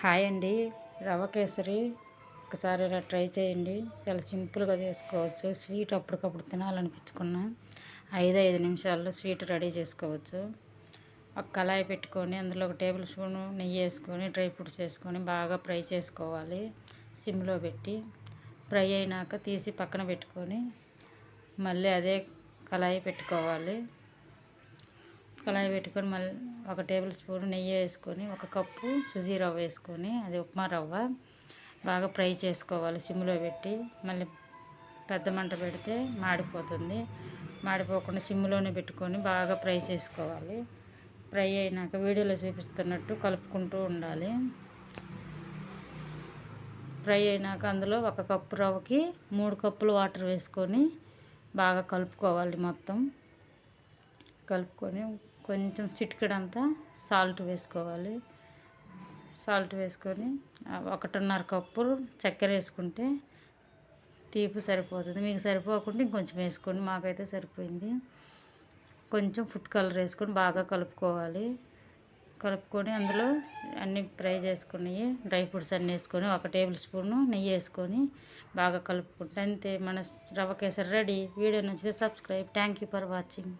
Hi అండి. రవ కేసరి. ఒకసారి ఇలా ట్రై చేయండి. చాలా సింపుల్గా చేసుకోవచ్చు. స్వీట్ అప్పటికప్పుడు తినాలనిపించుకున్నా ఐదు ఐదు నిమిషాల్లో స్వీట్ రెడీ చేసుకోవచ్చు. ఒక కళాయి పెట్టుకొని అందులో ఒక టేబుల్ స్పూన్ నెయ్యి వేసుకొని డ్రై ఫ్రూట్స్ వేసుకొని బాగా ఫ్రై చేసుకోవాలి. సిమ్లో పెట్టి ఫ్రై అయినాక తీసి పక్కన పెట్టుకొని మళ్ళీ అదే కళాయి పెట్టుకోవాలి. కళాయి పెట్టుకొని మళ్ళీ ఒక టేబుల్ స్పూన్ నెయ్యి వేసుకొని ఒక కప్పు సుజీ రవ్వ వేసుకొని అది ఉప్మా రవ్వ బాగా ఫ్రై చేసుకోవాలి సిమ్లో పెట్టి. మళ్ళీ పెద్ద మంట పెడితే మాడిపోతుంది. మాడిపోకుండా సిమ్లోనే పెట్టుకొని బాగా ఫ్రై చేసుకోవాలి. ఫ్రై అయినాక వీడియోలో చూపిస్తున్నట్టు కలుపుకుంటూ ఉండాలి. ఫ్రై అయినాక అందులో ఒక కప్పు రవ్వకి మూడు కప్పులు వాటర్ వేసుకొని బాగా కలుపుకోవాలి మొత్తం. కలుపుకొని కొంచెం చిటికెడంతా సాల్ట్ వేసుకోవాలి. సాల్ట్ వేసుకొని ఒకటిన్నర కప్పు చక్కెర వేసుకుంటే తీపి సరిపోతుంది. మీకు సరిపోకుండా ఇంకొంచెం వేసుకోండి. మాకైతే సరిపోయింది. కొంచెం ఫుడ్ కలర్ వేసుకొని బాగా కలుపుకోవాలి. కలుపుకొని అందులో అన్నీ ఫ్రై చేసుకుని డ్రై ఫ్రూట్స్ అన్నీ వేసుకొని ఒక టేబుల్ స్పూను నెయ్యి వేసుకొని బాగా కలుపుకుంటే అంతే. మన రవ్వ కేసరి రెడీ. వీడియో నచ్చితే subscribe. Thank you for watching.